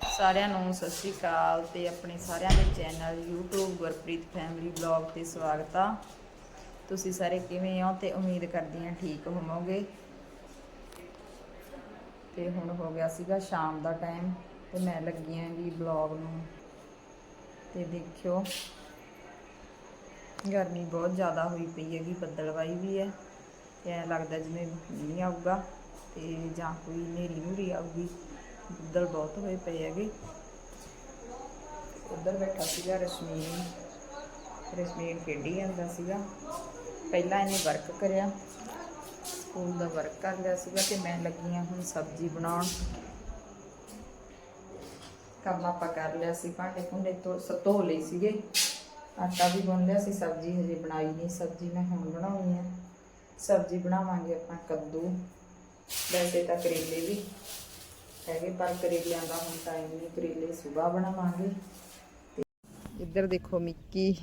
ਸਾਰਿਆਂ ਨੂੰ ਸਤਿ ਸ਼੍ਰੀ ਅਕਾਲ ਤੇ ਆਪਣੇ ਸਾਰਿਆਂ ਦੇ channel YouTube Gurpreet family blog ਤੇ ਸਵਾਗਤ ਆ। ਤੁਸੀਂ ਸਾਰੇ ਕਿਵੇਂ ਹੋ ਤੇ ਉਮੀਦ ਕਰਦੀ ਹਾਂ ਠੀਕ ਹੋਵੋਗੇ। ਤੇ ਹੁਣ ਹੋ ਗਿਆ ਸੀਗਾ ਸ਼ਾਮ ਦਾ ਟਾਈਮ ਤੇ ਮੈਂ ਲੱਗੀ ਆਂ ਜੀ ਬਲੌਗ ਨੂੰ। ਤੇ ਦੇਖਿਓ, ਗਰਮੀ ਬਹੁਤ ਜ਼ਿਆਦਾ ਹੋਈ ਪਈ ਹੈਗੀ ਬੱਦਲਵਾਈ ਵੀ ਹੈ। ਤੇ ਐਂ ਲੱਗਦਾ ਜਿਵੇਂ ਮੀਂਹ ਆਊਗਾ ਤੇ ਜਾਂ ਕੋਈ ਹਨੇਰੀ ਨੂਰੀ ਆਊਗੀ। ਬੱਦਲ ਬਹੁਤ ਹੋਏ ਪਏ ਹੈਗੇ। ਉੱਧਰ ਬੈਠਾ ਸੀਗਾ ਰਸ਼ਮੀਨ। ਰਸ਼ਮੀਨ ਖੇਡੀ ਜਾਂਦਾ ਸੀਗਾ। ਪਹਿਲਾਂ ਇਹਨੇ ਵਰਕ ਕਰਿਆ। ਸਕੂਲ ਦਾ ਵਰਕ ਕਰ ਲਿਆ ਸੀਗਾ ਤੇ ਮੈਂ ਲੱਗੀ ਹਾਂ ਹੁਣ ਸਬਜ਼ੀ ਬਣਾਉਣ। ਕੰਮ ਆਪਾਂ ਕਰ ਲਿਆ ਸੀ, ਭਾਂਡੇ ਭੁੰਡੇ ਤੋਂ ਧੋ ਲਈ ਸੀਗੇ। ਆਟਾ ਵੀ ਗੁੰਨ ਲਿਆ ਸੀ, ਸਬਜ਼ੀ ਹਜੇ ਬਣਾਈ ਨਹੀਂ, ਸਬਜ਼ੀ ਮੈਂ ਹੁਣ ਬਣਾਉਣੀ ਆ। ਸਬਜ਼ੀ ਬਣਾਵਾਂਗੇ ਆਪਾਂ ਕੱਦੂ। ਵੈਸੇ ਤਾਂ ਕਰੇਲੇ ਵੀ। ਹੈਗੇ ਪਰ ਕਰੇਲਿਆਂ ਦਾ ਹੁਣ ਟਾਈਮ ਨਹੀਂ ਕਰੇਲੇ ਸਵੇਰ ਬਣਾਵਾਂਗੇ। ਤੇ ਇੱਧਰ ਦੇਖੋ ਮਿੱਕੀ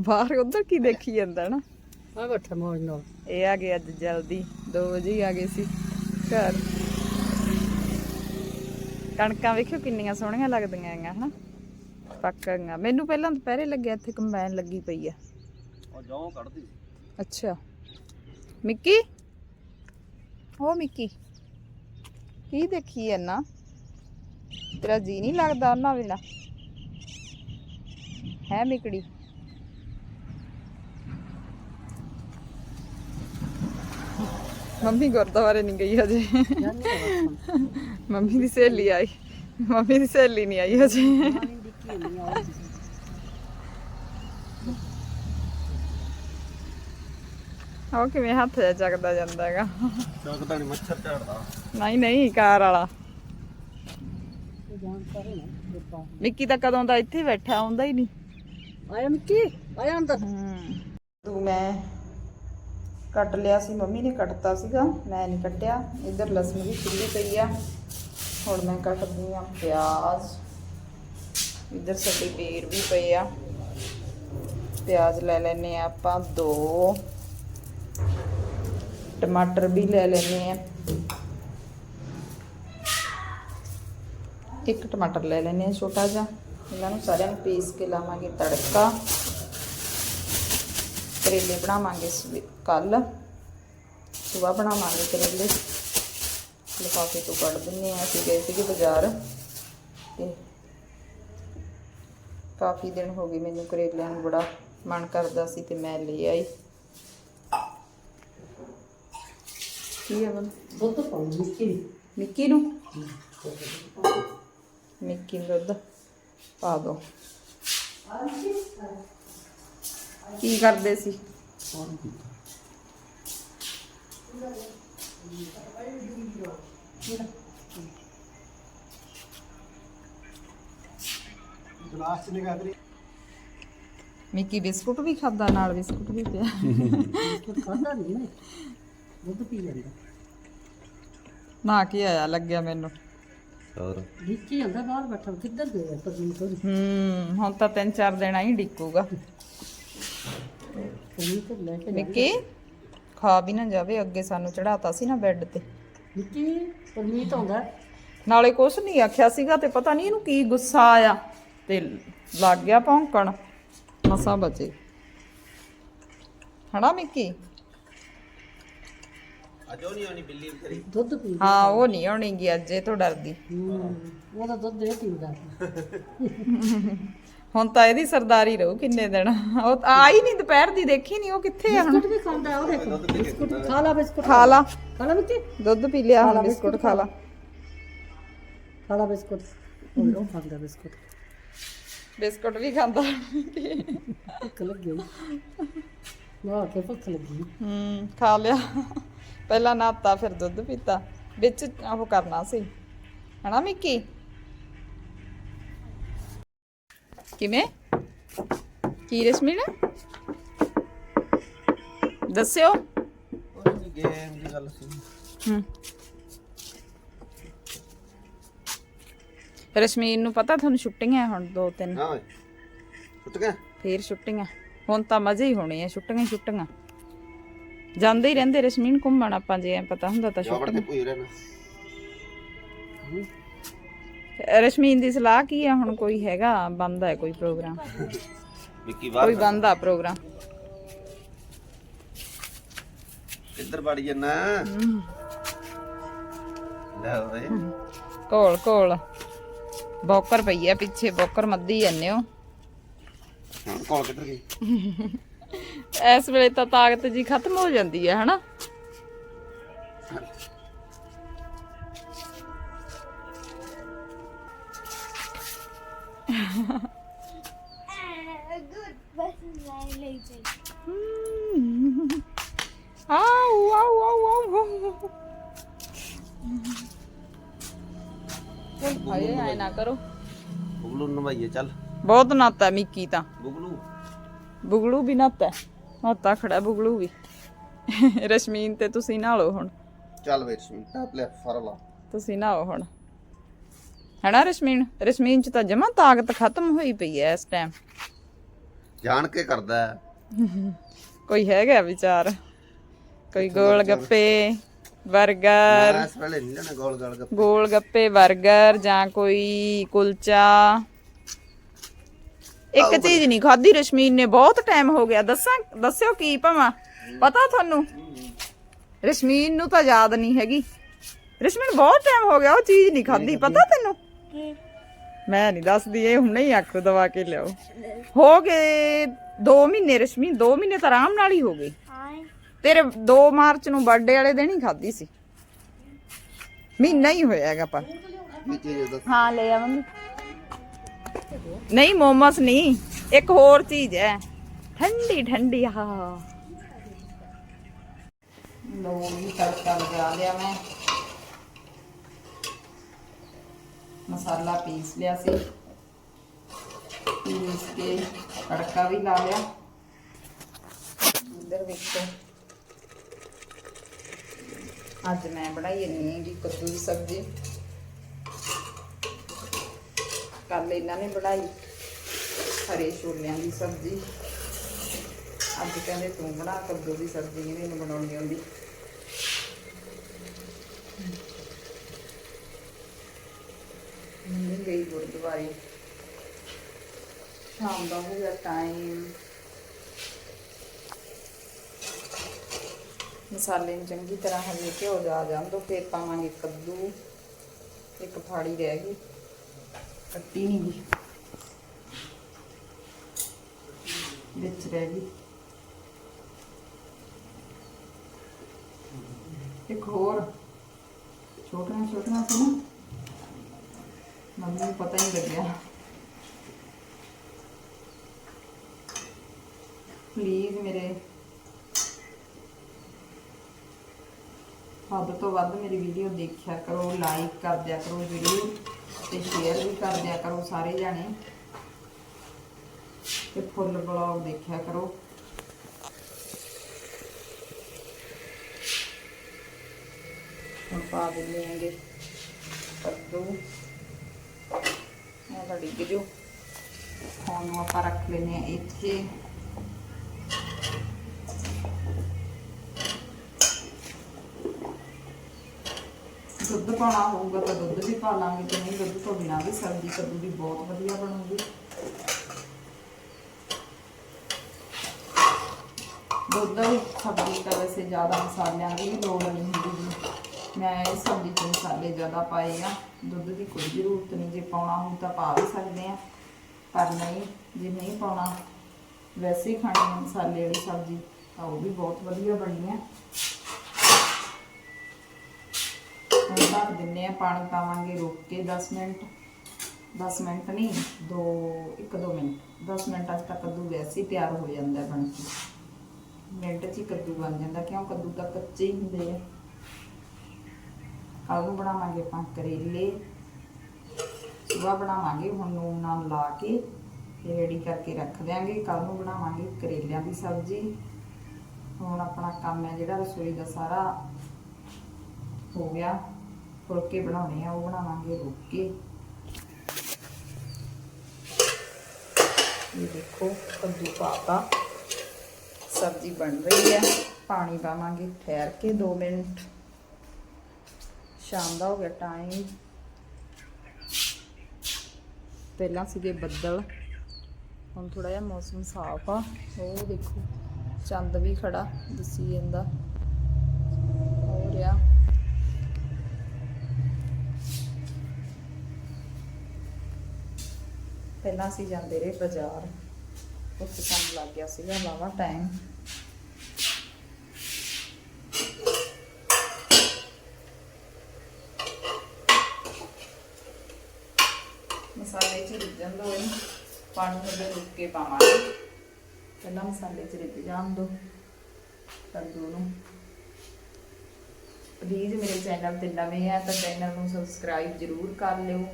ਬਾਹਰ ਉਧਰ ਕੀ ਦੇਖੀ ਜਾਂਦਾ ਨਾ ਆ ਬੱਠਾ ਮੋੜ ਨਾਲ। ਇਹ ਆ ਗਏ ਅੱਜ ਜਲਦੀ 2 ਵਜੇ ਹੀ ਆ ਗਏ ਸੀ ਘਰ। ਕਣਕਾਂ ਵੇਖਿਓ ਕਿੰਨੀਆਂ ਸੋਹਣੀਆਂ ਲੱਗਦੀਆਂ ਹੈਗੀਆਂ ਹਨਾ? ਪੱਕ ਗਈਆਂ ਮੈਨੂੰ ਪਹਿਲਾਂ ਦੁਪਹਿਰੇ ਲੱਗਿਆ ਇੱਥੇ ਕੰਬਾਈਨ ਲੱਗੀ ਪਈ ਆ। ਉਹ ਜੌਂ ਕੱਢਦੀ। ਅੱਛਾ। ਮਿੱਕੀ? ਉਹ ਮਿੱਕੀ? ਕੀ ਦੇਖੀ ਐ ਤੇਰਾ ਜੀ ਨਹੀਂ ਲੱਗਦਾ ਉਹਨਾਂ ਬਿਨਾ ਹੈ ਮਿਕੜੀ। ਮੰਮੀ ਗੁਰਦੁਆਰੇ ਨਹੀਂ ਗਈ ਹਜੇ। ਮੰਮੀ ਦੀ ਸਹੇਲੀ ਆਈ। ਮੰਮੀ ਦੀ ਸਹੇਲੀ ਨਹੀਂ ਆਈ ਹਜੇ। ਉਹ ਕਿਵੇਂ ਹੱਥ ਜਿਹਾ ਚੱਕਦਾ ਜਾਂਦਾ ਹੈਗਾ। ਚੱਕਦਾ ਨਹੀਂ ਮੱਛਰ ਝਾੜਦਾ। ਨਹੀਂ ਨਹੀਂ ਕਾਰ ਵਾਲਾ। ਮਿੱਕੀ ਤਾਂ ਕਦੋਂ ਦਾ ਇੱਥੇ ਬੈਠਾ ਆਉਂਦਾ ਹੀ ਨਹੀਂ। ਆਇਆ ਮਿੱਕੀ ਆਇਆ ਅੰਦਰ। ਤੂੰ ਮੈਂ ਕੱਟ ਲਿਆ ਸੀ ਮੰਮੀ ਨੇ ਕੱਟਤਾ ਸੀਗਾ ਮੈਂ ਨਹੀਂ ਕੱਟਿਆ। ਇੱਧਰ ਲਸਣ ਵੀ ਖੁੱਲੀ ਪਈ ਆ। ਹੁਣ ਮੈਂ ਕੱਟਦੀ ਆ ਪਿਆਜ਼। ਇੱਧਰ ਸਾਡੇ ਬੇਰ ਵੀ ਪਏ ਆ। ਪਿਆਜ਼ ਲੈ ਲੈਨੇ ਆ ਆਪਾਂ ਦੋ। ਟਮਾਟਰ ਵੀ ਲੈ ਲੈਨੇ ਆ। ਇੱਕ ਟਮਾਟਰ ਲੈ ਲੈਨੇ ਆ ਛੋਟਾ ਜਿਹਾ। ਇਹਨਾਂ ਨੂੰ ਸਾਰਿਆਂ ਨੂੰ ਪੀਸ ਕੇ ਲਾਵਾਂਗੇ ਤੜਕਾ। ਕਰੇਲੇ ਬਣਾਵਾਂਗੇ ਕੱਲ ਸੁਬਾ ਬਣਾਵਾਂਗੇ ਕਰੇਲੇ। ਲਿਫਾਫੇ ਤੋਂ ਕੱਢ ਦਿੰਨੇ ਆ ਅਸੀਂ ਗਏ ਸੀਗੇ ਬਾਜ਼ਾਰ। ਤੇ ਕਾਫੀ ਦਿਨ ਹੋ ਗਏ ਮੈਨੂੰ ਕਰੇਲਿਆਂ ਨੂੰ ਬੜਾ ਮਨ ਕਰਦਾ ਸੀ ਤੇ ਮੈਂ ਲੈ ਆਈ। ਕੀ ਹੈ ਬਲ ਦੁੱਧ ਪਾਉਂ ਮਿੱਕੀ ਮਿੱਕੀ ਨੂੰ? ਮਿੱਕੀ ਨੂੰ ਦੁੱਧ ਪਾ ਦੋ। ਕੀ ਕਰਦੇ ਸੀ? ਗਲਾਸ ਚ ਨਿਕਾ ਕਰੀ ਮਿੱਕੀ ਬਿਸਕੁਟ ਵੀ ਖਾਦਾ ਨਾਲ ਬਿਸਕੁਟ ਵੀ ਪਿਆ। ਖਾਦਾ ਨਹੀਂ ਨੇ ਦੁੱਧ ਪੀ ਲੈਂਦਾ। ਨਾ ਕੀ ਆਇਆ? ਲੱਗਿਆ ਮੈਨੂੰ। ਹੋਰ? ਮਿੱਕੀ ਆਂਦਾ ਬਾਹਰ ਬੈਠਾ। ਕਿੱਧਰ ਗਿਆ ਪਰਜੀਤ ਤੋਂ ਹੂੰ ਹੁਣ ਤਾਂ ਤਿੰਨ ਚਾਰ ਦਿਨ ਹੀ ਡਿੱਕੂਗਾ ਪਰਜੀਤ ਲੈ ਕੇ ਜਾ। ਮਿੱਕੀ ਖਾ ਵੀ ਨਾ ਜਾਵੇ। ਅੱਗੇ ਸਾਨੂੰ ਚੜਾਤਾ ਸੀ ਨਾ ਬੈੱਡ ਤੇ। ਮਿੱਕੀ ਪਰਮੀਤ ਆਉਂਦਾ। ਨਾਲੇ ਕੁਛ ਨਹੀਂ ਆਖਿਆ ਸੀਗਾ ਤੇ ਪਤਾ ਨਹੀਂ ਇਹਨੂੰ ਕੀ ਗੁੱਸਾ ਆਇਆ। ਤੇ ਲੱਗ ਗਿਆ ਭੌਂਕਣ। ਮਸਾ ਬਚੇ। ਹਣਾ ਮਿੱਕੀ ਅੱਜ ਉਹ ਨਹੀਂ ਆਣੀ ਬਿੱਲੀ ਵਿਚਾਰੀ। ਦੁੱਧ ਪੀ ਹਾਂ ਉਹ ਨਹੀਂ ਆਉਣੀਗੀ ਅੱਜ ਇਹ ਤੋਂ ਡਰਦੀ। ਹੂੰ ਉਹਦਾ ਦੁੱਧ ਦੇ ਪੀਂਦਾ। ਹੁਣ ਤਾਂ ਇਹਦੀ ਸਰਦਾਰੀ ਰਹੂ ਕਿੰਨੇ ਦਿਨ। ਉਹ ਤਾਂ ਆਈ ਨਹੀਂ ਦੁਪਹਿਰ ਦੀ ਦੇਖੀ ਨਹੀਂ ਉਹ ਕਿੱਥੇ ਆ? ਹੁਣ ਬਿਸਕੁਟ ਵੀ ਖਾਂਦਾ ਉਹ ਦੇਖ। ਬਿਸਕੁਟ ਖਾ ਲਾ ਬਿਸਕੁਟ। ਖਾ ਲਾ। ਖਾ ਲਾ ਦੁੱਧ ਪੀ ਲਿਆ ਹੁਣ ਬਿਸਕੁਟ। ਖਾ ਲਾ। ਖਾ ਲਾ ਬਿਸਕੁਟ। ਉਹ ਉਹ ਖਾਂਦਾ ਬਿਸਕੁਟ। ਬਿਸਕੁਟ ਵੀ ਖਾਂਦਾ। ਭੁੱਖ ਲੱਗੀ। ਨਾ ਕੇ ਭੁੱਖ ਲੱਗੀ। ਹੂੰ ਖਾ ਲਿਆ। ਪਹਿਲਾਂ ਨਾਤਾ ਫਿਰ ਦੁੱਧ ਪੀਤਾ। ਵਿੱਚ ਉਹ ਕਰਨਾ ਸੀ। ਹਨਾ ਮਿੱਕੀ ਕਿਵੇਂ? ਕੀ ਰਸਮੀ ਨੇ? ਦੱਸਿਓ। ਉਹ ਗੇਮ ਦੀ ਗੱਲ ਸੀ। ਹੂੰ। ਰਸ਼ਮੀਨ ਨੂੰ ਪਤਾ ਤੁਹਾਨੂੰ ਛੁੱਟੀਆਂ ਹੁਣ ਦੋ ਤਿੰਨ? ਹਾਂ। ਗਿਆ ਫੇਰ ਛੁੱਟੀਆਂ। ਹੁਣ ਤਾਂ ਮਜ਼ੇ ਹੀ ਹੋਣੇ ਆ ਛੁੱਟੀਆਂ ਹੀ ਛੁੱਟੀਆਂ। ਜਾਂਦੇ ਹੀ ਰਹਿੰਦੇ ਰਸ਼ਮੀਨ ਘੁੰਮਣ ਆਪਾਂ ਜੇ ਐਂ ਪਤਾ ਹੁੰਦਾ ਤਾਂ ਜਾ ਵੜ ਕੇ ਛੁੱਟੀਆਂ। ਭੂਈ ਰਹਿਣਾ। ਰਸ਼ਮੀਨ ਦੀ ਸਲਾਹ ਕੀ ਆ? ਹੁਣ ਕੋਈ ਹੈਗਾ ਬੰਦਾ ਹੈ ਕੋਈ ਪ੍ਰੋਗਰਾਮ? ਵਿੱਕੀ ਕੋਈ ਬਾਹਰ ਬੰਦਾ ਪ੍ਰੋਗਰਾਮ? ਕਿੱਧਰ ਵੜੀ ਜੰਨਾ? ਲੈ ਓਏ। ਕੋਲ ਕੋਲ। ਬੌਕਰ ਪਈ ਆ ਪਿੱਛੇ ਬੌਕਰ ਮੱਦੀ ਜਾਂਦੇ ਹੋ। ਹੁਣ ਕੋਲ ਕਿੱਧਰ ਗਈ? ਇਸ ਵੇਲੇ ਤਾਂ ਤਾਕਤ ਜੀ ਖਤਮ ਹੋ ਜਾਂਦੀ ਹੈ ਹਨਾ? Good, best line later. ਆਉ ਆਉ ਆਉ ਆਉ ਹਾਏ ਐ ਨਾ ਕਰੋ। ਬੁਗਲੂ ਨਵਾਈਏ ਚੱਲ। ਬਹੁਤ ਨਾਤਾ ਮਿੱਕੀ ਤਾਂ। ਬੁਗਲੂ। ਬੁਗਲੂ ਵੀ ਨਾਤਾ ਨਾਤਾ ਖੜਾ ਬੁਗਲੂ ਵੀ ਰਸ਼ਮੀਨ ਤੇ ਤੁਸੀਂ ਨਾਲੋ ਹੁਣ। ਚੱਲ ਵੇ ਰਸ਼ਮੀ ਟੈਪ ਲੈ ਫਰ ਲਾ। ਤੁਸੀਂ ਨਾਓ ਹੁਣ। ਹੈਨਾ ਰਸ਼ਮੀਨ? ਰਸ਼ਮੀਨ ਚ ਤਾਂ ਜਮਾ ਤਾਕਤ ਖਤਮ ਹੋਈ ਪਈ ਐ ਇਸ ਟਾਈਮ ਜਾਣ ਕੇ ਕਰਦਾ ਹੈ। ਕੋਈ ਹੈਗਾ ਵਿਚਾਰ? ਕੋਈ ਗੋਲ ਗੱਪੇ 버ਗਰ ਮੈਂ ਇਸ ਵੇਲੇ ਨਹੀਂ ਲੈਣਾ ਗੋਲ ਗਾਲ ਗੱਪ ਗੋਲ ਗੱਪੇ 버ਗਰ ਜਾਂ ਕੋਈ ਕੁਲਚਾ। ਇੱਕ ਚੀਜ਼ ਨਹੀਂ ਖਾਧੀ ਰਸ਼ਮੀਨ ਨੇ ਬਹੁਤ ਟਾਈਮ ਹੋ ਗਿਆ। ਦੱਸਾਂ ਦੱਸਿਓ ਕੀ ਭਵਾਂ? ਪਤਾ ਤੁਹਾਨੂੰ? ਰਸ਼ਮੀਨ ਨੂੰ ਤਾਂ ਯਾਦ ਨਹੀਂ ਹੈਗੀ। ਰਸ਼ਮੀਨ ਬਹੁਤ ਟਾਈਮ ਹੋ ਗਿਆ ਉਹ ਚੀਜ਼ ਨਹੀਂ ਖਾਧੀ। ਪਤਾ ਤੈਨੂੰ? ਮੈਂ ਨਹੀਂ ਦੱਸਦੀ ਇਹ ਹੁਣੇ ਹੀ ਅੱਖ ਦਵਾ ਕੇ ਲਿਆਓ। ਹੋ ਗਏ 2 ਮਹੀਨੇ ਰਸ਼ਮੀਨ 2 ਮਹੀਨੇ ਤਾਂ ਆਰਾਮ ਨਾਲ ਹੀ ਹੋ ਗਏ। ਤੇਰੇ 2 ਮਾਰਚ ਨੂੰ ਬਰਥਡੇ ਵਾਲੇ ਦਿਨ ਹੀ ਖਾਧੀ ਸੀ। ਮਹੀਨਾ ਹੀ ਹੋਇਆ ਹੈਗਾ ਪਰ ਹਾਂ ਲੈ ਆ ਮੰਮੀ। ਨਹੀਂ ਮੋਮੋਸ ਨਹੀਂ ਇੱਕ ਹੋਰ ਚੀਜ਼ ਹੈ ਠੰਡੀ ਠੰਡੀ ਹਾਂ ਲੋ ਵੀ ਤੜਕਾ ਲਗਾ ਲਿਆ ਮੈਂ ਮਸਾਲਾ ਪੀਸ ਲਿਆ ਸੀ ਪੀਸ ਕੇ ਤੜਕਾ ਵੀ ਲਾ ਲਿਆ ਇਧਰ ਵੇਖੋ ਅੱਜ ਮੈਂ ਬਣਾਈ ਨਹੀਂ ਜੀ ਕੱਦੂ ਦੀ ਸਬਜ਼ੀ ਕੱਲ ਇਹਨਾਂ ਨੇ ਬਣਾਈ ਹਰੇ ਛੋਲਿਆਂ ਦੀ ਸਬਜ਼ੀ। ਅੱਜ ਕਹਿੰਦੇ ਤੂੰ ਬਣਾ, ਕੱਦੂ ਦੀ ਸਬਜ਼ੀ ਨਹੀਂ ਮੈਨੂੰ ਬਣਾਉਣੀ ਆਉਂਦੀ ਮੰਮੀ ਗਈ ਗੁਰਦੁਆਰੇ। ਸ਼ਾਮ ਦਾ ਹੋ ਗਿਆ ਟਾਈਮ ਮਸਾਲੇ ਨੂੰ ਚੰਗੀ ਤਰ੍ਹਾਂ ਹਲੇ ਘਿਓ ਜਾ ਜਾਣ ਦੋ ਫਿਰ ਪਾਵਾਂਗੇ ਕੱਦੂ। ਇੱਕ ਫਾੜੀ ਰਹਿ ਗਈ। ਕੱਟੀ ਨਹੀਂ ਗਈ ਵਿੱਚ ਰਹਿ ਗਈ ਇੱਕ ਹੋਰ ਛੋਟੀਆਂ ਛੋਟੀਆਂ ਸੀ ਨਾ ਮੰਮੀ ਨੂੰ ਪਤਾ ਹੀ ਨਹੀਂ ਲੱਗਿਆ ਪਲੀਜ਼ ਮੇਰੇ ਵੱਧ ਤੋਂ ਵੱਧ ਮੇਰੀ ਵੀਡੀਓ ਦੇਖਿਆ ਕਰੋ ਲਾਈਕ ਕਰ ਦਿਆ ਕਰੋ ਵੀਡੀਓ ਤੇ ਸ਼ੇਅਰ ਵੀ ਕਰ ਦਿਆ ਕਰੋ ਸਾਰੇ ਜਾਣੇ। ਤੇ ਫੁੱਲ ਬਲੌਗ ਦੇਖਿਆ ਕਰੋ। ਹੁਣ ਪਾ ਦਿੰਦੇ ਆਂਗੇ ਕੱਦੂ। ਇਹ ਤਾਂ ਡਿੱਗ ਜੋ ਹੁਣ ਆਪਾਂ ਰੱਖ ਲੈਨੇ ਆ ਇੱਥੇ। ਦੁੱਧ ਪਾਉਣਾ ਹੋਊਗਾ ਤਾਂ ਦੁੱਧ ਵੀ ਪਾ ਲਾਂਗੇ ਤੇ ਨਹੀਂ ਦੁੱਧ ਤੋਂ ਬਿਨਾਂ ਵੀ ਸਬਜ਼ੀ ਕੱਦੂ ਦੀ ਬਹੁਤ ਵਧੀਆ ਬਣੂਗੀ। ਦੁੱਧ ਵੀ ਸਬਜ਼ੀ ਤਾਂ ਵੈਸੇ ਜ਼ਿਆਦਾ ਮਸਾਲਿਆਂ ਦੀ ਵੀ ਲੋੜ ਨਹੀਂ ਹੁੰਦੀ ਜੀ। ਮੈਂ ਇਹ ਸਬਜ਼ੀ 'ਚ ਮਸਾਲੇ ਜ਼ਿਆਦਾ ਪਾਏ ਆ, ਦੁੱਧ ਦੀ ਕੋਈ ਜ਼ਰੂਰਤ ਨਹੀਂ, ਜੇ ਪਾਉਣਾ ਹੋਊ ਤਾਂ ਪਾ ਵੀ ਸਕਦੇ ਆ। ਪਰ ਨਹੀਂ, ਜੇ ਨਹੀਂ ਪਾਉਣਾ, ਵੈਸੇ ਹੀ ਖਾਣੀ ਮਸਾਲੇ ਵਾਲੀ ਸਬਜ਼ੀ ਤਾਂ ਉਹ ਵੀ ਬਹੁਤ ਵਧੀਆ ਬਣੀ ਹੈ ਢੱਕ ਦਿੰਨੇ ਆ, ਪਾਣੀ ਪਾਵਾਂਗੇ ਰੋਕ ਕੇ 10 ਮਿੰਟ। 10 ਮਿੰਟ ਨਹੀਂ 2 1-2 ਮਿੰਟ। 10 ਮਿੰਟਾਂ ਤੱਕ ਕੱਦੂ ਵੈਸੇ ਹੀ ਤਿਆਰ ਹੋ ਜਾਂਦਾ ਬਣ ਕੇ। ਮਿੰਟ 'ਚ ਹੀ ਕੱਦੂ ਬਣ ਜਾਂਦਾ, ਕਿਉਂ? ਕੱਦੂ ਤਾਂ ਕੱਚੇ ਹੀ ਹੁੰਦੇ ਆ। ਕੱਲ ਨੂੰ ਬਣਾਵਾਂਗੇ ਆਪਾਂ ਕਰੇਲੇ। ਸੁਬਾ ਬਣਾਵਾਂਗੇ, ਹੁਣ ਨੂਨ ਨਾਲ ਲਾ ਕੇ ਤੇ ਰੈਡੀ ਕਰਕੇ ਰੱਖ ਦਿਆਂਗੇ। ਕੱਲ ਨੂੰ ਬਣਾਵਾਂਗੇ ਕਰੇਲਿਆਂ ਦੀ ਸਬਜ਼ੀ। ਹੁਣ ਆਪਣਾ ਕੰਮ ਹੈ ਜਿਹੜਾ ਰਸੋਈ ਦਾ ਸਾਰਾ ਹੋ ਗਿਆ। ਫੁਲਕੇ ਬਣਾਉਣੇ ਆ, ਉਹ ਬਣਾਵਾਂਗੇ ਰੁੱਕ। ਇਹ ਦੇਖੋ, ਕੱਦੂ ਪਾਤਾ। ਸਬਜ਼ੀ ਬਣ ਰਹੀ ਹੈ। ਪਾਣੀ ਪਾਵਾਂਗੇ ਠਹਿਰ ਕੇ 2 ਮਿੰਟ। ਸ਼ਾਮ ਦਾ ਹੋ ਗਿਆ ਟਾਈਮ ਪਹਿਲਾਂ ਸੀਗੇ ਬੱਦਲ। ਹੁਣ ਥੋੜਾ ਜਿਹਾ ਮੌਸਮ ਸਾਫ਼ ਆ। ਉਹ ਦੇਖੋ, ਚੰਦ ਵੀ ਖੜਾ ਦਿਸੀ ਜਾਂਦਾ। ਹੋ ਰਿਹਾ। ਪਹਿਲਾਂ ਅਸੀਂ ਜਾਂਦੇ ਰਹੇ ਬਾਜ਼ਾਰ। ਉੱਥੇ ਸਾਨੂੰ ਲੱਗ ਗਿਆ ਸੀਗਾ ਵਾਵਾ ਟਾਈਮ ਮਸਾਲੇ ਚ ਰਿੱਝਣ ਦੋ ਪਾਣੀ ਹਜੇ ਰੁੱਕ ਕੇ ਪਾਵਾਂਗੇ। ਪਹਿਲਾਂ ਮਸਾਲੇ ਚ ਰਿੱਝ ਜਾਣ ਦੋ ਕੱਦੂ ਨੂੰ। ਪਲੀਜ਼ ਮੇਰੇ ਚੈਨਲ ਤੇ ਨਵੇਂ ਆ ਤਾਂ ਚੈਨਲ ਨੂੰ ਸਬਸਕ੍ਰਾਈਬ ਜਰੂਰ ਕਰ ਲਿਓ।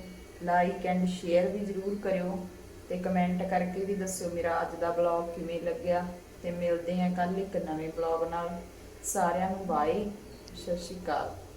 ਲਾਈਕ ਐਂਡ ਸ਼ੇਅਰ ਵੀ ਜਰੂਰ ਕਰਿਓ ਤੇ ਕਮੈਂਟ ਕਰਕੇ ਵੀ ਦੱਸਿਓ ਮੇਰਾ ਅੱਜ ਦਾ ਬਲੌਗ ਕਿਵੇਂ ਲੱਗਿਆ ਤੇ ਮਿਲਦੇ ਹਾਂ ਕੱਲ ਇੱਕ ਨਵੇਂ ਬਲੌਗ ਨਾਲ। ਸਾਰਿਆਂ ਨੂੰ ਬਾਏ ਸਤਿ ਸ਼੍ਰੀ ਅਕਾਲ।